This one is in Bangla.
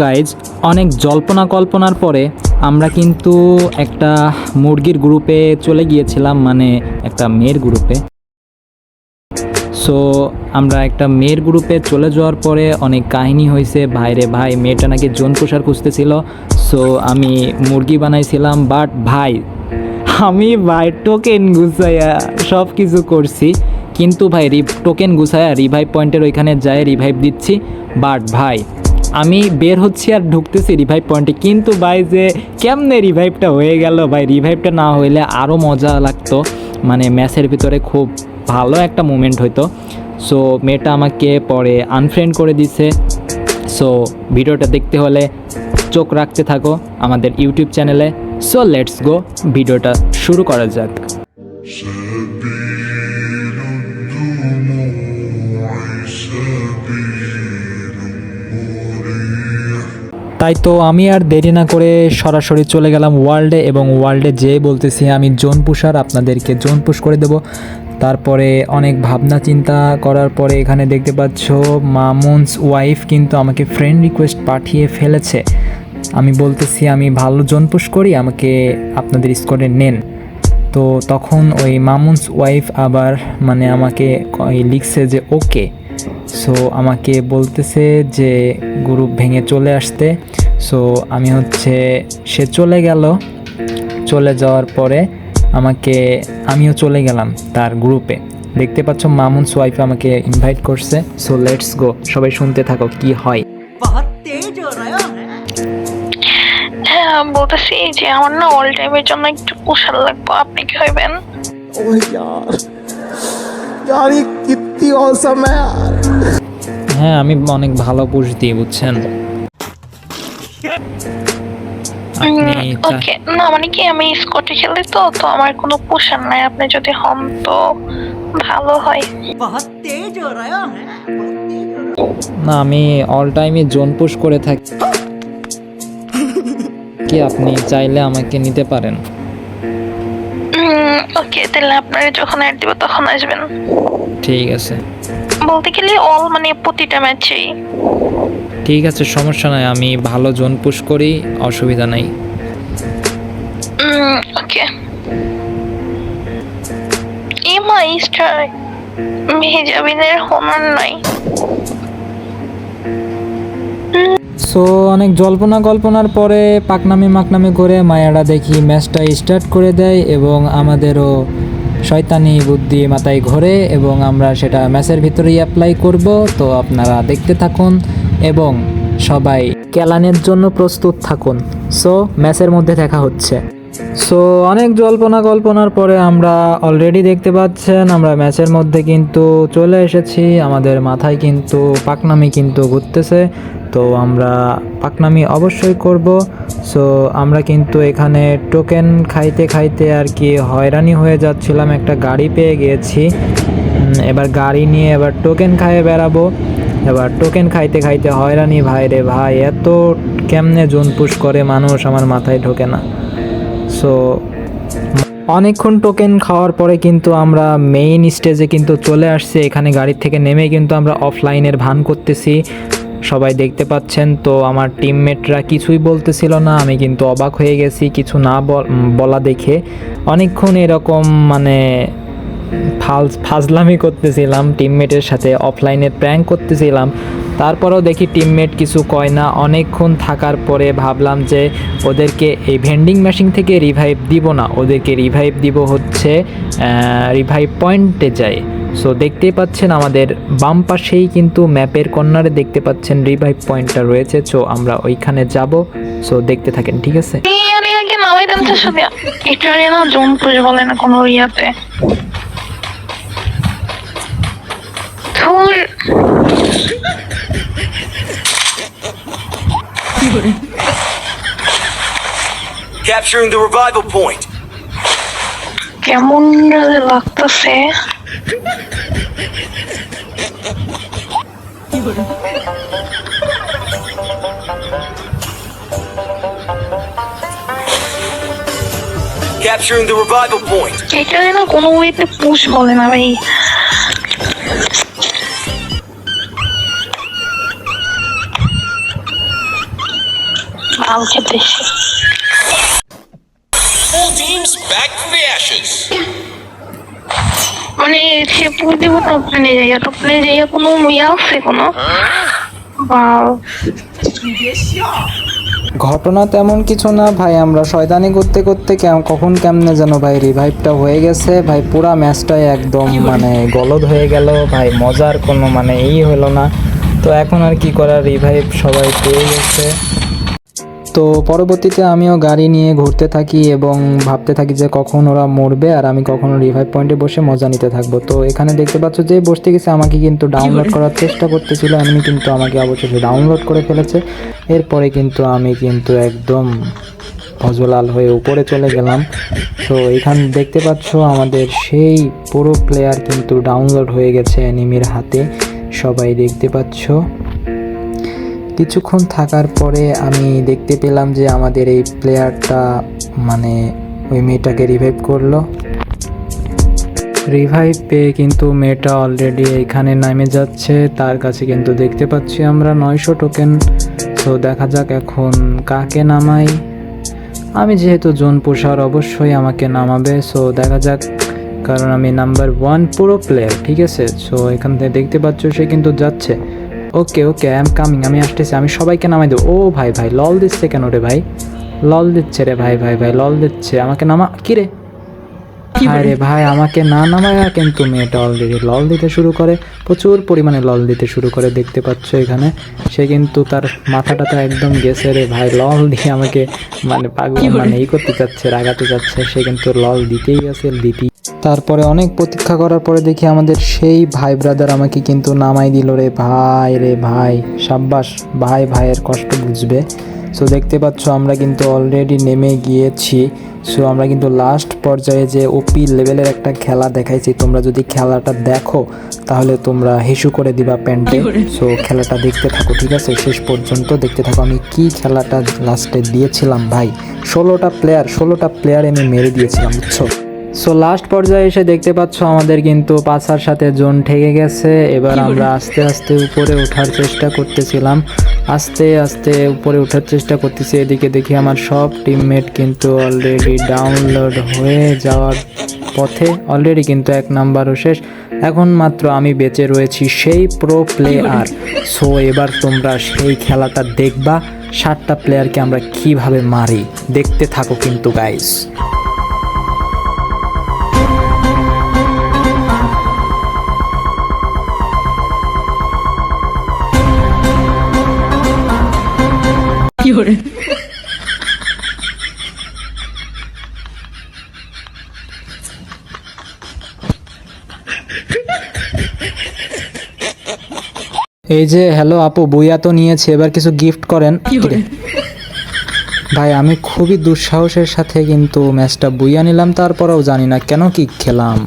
গাইজ অনেক জল্পনা কল্পনার পরে আমরা কিন্তু একটা মুরগির গ্রুপে চলে গিয়েছিলাম মানে একটা মেয়ের গ্রুপে সো আমরা একটা মেয়ের গ্রুপে চলে যাওয়ার পরে অনেক কাহিনী হয়েছে ভাইরে ভাই, মেয়েটা নাকি জোন প্রসার খুঁজতেছিল। সো আমি মুরগি বানাইছিলাম বাট ভাই, আমি ভাই টোকেন গুছাইয়া সব কিছু করছি। কিন্তু ভাই টোকেন গুছাইয়া রিভাইভ পয়েন্টের ওইখানে যায় রিভাইভ দিচ্ছি বাট ভাই আমি বের হচ্ছি আর ঢুকতেছি রিভাইভ পয়েন্টে কিন্তু ভাই যে কেমনে রিভাইভটা হয়ে গেল ভাই রিভাইভটা না হইলে আরও মজা লাগতো। মানে ম্যাচের ভিতরে খুব ভালো একটা মুমেন্ট হইতো। সো মেয়েটা আমাকে পরে আনফ্রেন্ড করে দিছে। সো ভিডিওটা দেখতে হলে চোখ রাখতে থাকো আমাদের ইউটিউব চ্যানেলে সো লেটস গো ভিডিওটা শুরু করা যাক। তাই তো আমি আর দেরি না করে সরাসরি চলে গেলাম ওয়ার্ল্ডে এবং ওয়ার্ল্ডে যেয়ে বলতেছি আমি জোন পুষার আপনাদেরকে জোন পুশ করে দেব। তারপরে অনেক ভাবনা চিন্তা করার পরে এখানে দেখতে পাচ্ছ মামুনস ওয়াইফ কিন্তু আমাকে ফ্রেন্ড রিকোয়েস্ট পাঠিয়ে ফেলেছে। আমি বলতেছি আমি ভালো জোন পুশ করি, আমাকে আপনাদের স্কোরে নেন। তো তখন ওই মামুনস ওয়াইফ আবার মানে আমাকে লিখছে যে, ওকে। সো আমাকে বলতেছে যে গ্রুপ ভেঙে চলে আসতে। সো আমি হচ্ছে সে চলে গেল। চলে যাওয়ার পরে আমাকে আমিও চলে গেলাম তার গ্রুপে দেখতে পাচ্ছ মামুন সোয়াইফ আমাকে ইনভাইট করছে। সো লেটস গো সবাই শুনতে থাকো কি হয়। হ্যাঁ বলতেছি যে আমার না অল টাইমের জন্য একটু পোশাল লাগবো। আপনি কি হইবেন? গাড়ি কিত্তি অসম হ্যাঁ আমি অনেক ভালো পুশ দিই বুঝছেন? ওকে না মানে কি আমি স্কটে তো তো আমার কোনো পোষণ নাই আপনি যদি হন তো ভালো হয়। না আমি অল টাইমে জোন পুশ করে থাকি। কি আপনি চাইলে আমাকে নিতে পারেন? ওকে তাহলে আপনার যখন অ্যাড দিব তখন আসবেন। ঠিক আছে। বলতে গেলে অল মানে প্রতিটা ম্যাচেই ঠিক আছে সমস্যা নাই আমি ভালো জোন পুশ করি অসুবিধা নাই। ওকে। ইমা ইস্টার মেহেজাবিনের হোনার নাই। সো অনেক জল্পনা কল্পনার পরে পাকনামি মাকনামি করে মায়ারা দেখি ম্যাচটা স্টার্ট করে দেয় এবং আমাদেরও শয়তানি বুদ্ধি মাথায় ঘোরে এবং আমরা সেটা ম্যাচের ভিতরেই অ্যাপ্লাই করব। তো আপনারা দেখতে থাকুন এবং সবাই ক্যালানের জন্য প্রস্তুত থাকুন। সো ম্যাচের মধ্যে দেখা হচ্ছে। সো অনেক জল্পনা কল্পনার পরে আমরা অলরেডি দেখতে পাচ্ছেন, আমরা ম্যাচের মধ্যে কিন্তু চলে এসেছি, আমাদের মাথায় কিন্তু পাকনামি কিন্তু ঘুরতেছে, তো আমরা পাকনামি অবশ্যই করব। সো আমরা কিন্তু এখানে টোকেন খাইতে খাইতে আর কি হয়রানি হয়ে যাচ্ছিলাম, একটা গাড়ি পেয়ে গিয়েছি এবার গাড়ি নিয়ে এবার টোকেন খাইয়ে বেড়াবো। এবার টোকেন খাইতে খাইতে হয়রানি ভাই রে ভাই, এত কেমনে জোন করে মানুষ আমার মাথায় ঢোকে না। সো অনেকক্ষণ টোকেন খাওয়ার পরে কিন্তু আমরা মেইন স্টেজে কিন্তু চলে আসছি। এখানে গাড়ির থেকে নেমে কিন্তু আমরা অফলাইনের ভান করতেছি। সবাই দেখতে পাচ্ছেন তো, আমার টিমমেটরা কিছুই বলতেছিল না। আমি কিন্তু অবাক হয়ে গেছি, কিছু না বল- দেখে। অনেকক্ষণ এরকম মানে ফাজলামি করতেছিলাম টিমমেটের সাথে অফলাইনে প্র্যাঙ্ক করতেছিলাম। তারপরেও দেখি টিমমেট কিছু কয় না। অনেকক্ষণ থাকার পরে ভাবলাম যে ওদেরকে এই ভেন্ডিং মেশিন থেকে রিভাইভ দিব না। ওদেরকে রিভাইভ দিব হচ্ছে রিভাইভ পয়েন্টে যায়। সো দেখতেই পাচ্ছেন আমাদের বাম পাশেই কিন্তু ম্যাপের কর্নারে দেখতে পাচ্ছেন রিভাইভ পয়েন্টটা রয়েছে। সো আমরা ওইখানে যাব। সো দেখতে থাকেন, ঠিক আছে? এটা জোন বলে না কোনো ইয়াতে। Capturing the revival point. কেমন লাগতেছে Capturing the revival point. এটা না কোনো ওয়েতে পুশ বলে না ভাই ভালো খেতেছি Full teams back from the ashes. মানে সে দিব না ওখানে যাইয়া তো ওখানে যাইয়া কোনো ইয়ে আছে কোনো? ঘটনা তেমন কিছু না ভাই আমরা শয়তানি করতে করতে কখন কেমনে যেন ভাই রিভাইভটা হয়ে গেছে। ভাই পুরা ম্যাচটাই একদম মানে গলদ হয়ে গেল। ভাই মজার কোনো মানে এই হলো না। তো এখন আর কি করার রিভাইভ সবাই পেয়ে গেছে। তো পরবর্তীতে আমিও গাড়ি নিয়ে ঘুরতে থাকি এবং ভাবতে থাকি যে কখন ওরা মরবে আর আমি কখনো রিভাইভ পয়েন্টে বসে মজা নিতে থাকব। তো এখানে দেখতে পাচ্ছ যে বসতে গেছে আমাকে কিন্তু ডাউনলোড করার চেষ্টা করতেছিল এমনি কিন্তু আমাকে অবশেষে ডাউনলোড করে ফেলেছে। এরপরে কিন্তু আমি কিন্তু একদম হজলাল হয়ে উপরে চলে গেলাম। তো এখানে দেখতে পাচ্ছ আমাদের সেই পুরো প্লেয়ার কিন্তু ডাউনলোড হয়ে গেছে অ্যানিমির হাতে। সবাই দেখতে পাচ্ছ। কিছুক্ষণ থাকার পরে আমি দেখতে পেলাম যে আমাদের এই প্লেয়ারটা মানে ওই মেয়েটাকে রিভাইভ করল। রিভাইভ পেয়ে কিন্তু মেয়েটা অলরেডি এখানে নামে যাচ্ছে, তার কাছে কিন্তু দেখতে পাচ্ছি আমরা নয়শো টোকেন তো দেখা যাক এখন কাকে নামাই আমি যেহেতু জোন পোষার অবশ্যই আমাকে নামাবে। সো দেখা যাক, কারণ আমি নাম্বার ওয়ান পুরো প্লেয়ার ঠিক আছে? সো এখান থেকে দেখতে পাচ্ছ সে কিন্তু যাচ্ছে। Okay okay I am coming আমি আসতেছি আমি সবাইকে নামাই দেবো। ও ভাই ভাই লল দিচ্ছে কেন রে ভাই? লল দিচ্ছে রে ভাই ভাই ভাই লল দিচ্ছে। আমাকে নামা কি রে? আরে ভাই আমাকে না নামায়া কিন্তু মেয়েটা অলরেডি লল দিতে শুরু করে প্রচুর পরিমাণে লল দিতে শুরু করে দেখতে পাচ্ছ এখানে। সে কিন্তু তার মাথাটাতে একদম গেছে রে ভাই লল দিয়ে আমাকে মানে পাগল মানে এই করতে চাচ্ছে রাগাতে চাচ্ছে। সে কিন্তু লল দিতেই আছে দিতেই তারপরে অনেক প্রতীক্ষা করার পরে দেখি আমাদের সেই ভাই ব্রাদার আমাকে কিন্তু নামাই দিল রে ভাই রে ভাই। সাব্বাস ভাই ভাইয়ের কষ্ট বুঝবে। সো দেখতে পাচ্ছ আমরা কিন্তু অলরেডি নেমে গিয়েছি। সো আমরা কিন্তু লাস্ট পর্যায়ে যে ওপি লেভেলের একটা খেলা দেখাইছি তোমরা যদি খেলাটা দেখো তাহলে তোমরা হিসু করে দিবা প্যান্টে। সো খেলাটা দেখতে থাকো ঠিক আছে? শেষ পর্যন্ত দেখতে থাকো। আমি কি খেলাটা লাস্টে দিয়েছিলাম ভাই? ষোলোটা প্লেয়ার ষোলোটা প্লেয়ার আমি মেরে দিয়েছিলাম বুঝছ? সো লাস্ট পর্যায়ে এসে দেখতে পাচ্ছ আমাদের কিন্তু পাছার সাথে জোন ঠেকে গেছে। এবার আমরা আস্তে আস্তে উপরে ওঠার চেষ্টা করতেছিলাম। আস্তে আস্তে উপরে ওঠার চেষ্টা করতেছি। এদিকে দেখি আমার সব টিমমেট কিন্তু অলরেডি ডাউনলোড হয়ে যাওয়ার পথে অলরেডি কিন্তু এক নাম্বারও শেষ। এখন মাত্র আমি বেঁচে রয়েছি সেই প্রো প্লেয়ার সো এবার তোমরা সেই খেলাটা দেখবা। সাতটা প্লেয়ারকে আমরা কীভাবে মারি? দেখতে থাকো কিন্তু গাইস এই যে হ্যালো আপু বইয়া তো নিয়েছে এবার কিছু গিফট করেন। কিরে? ভাই আমি খুবই দুঃসাহসের সাথে কিন্তু ম্যাচটা বইয়া নিলাম তারপরেও জানি না কেন কি খেলাম।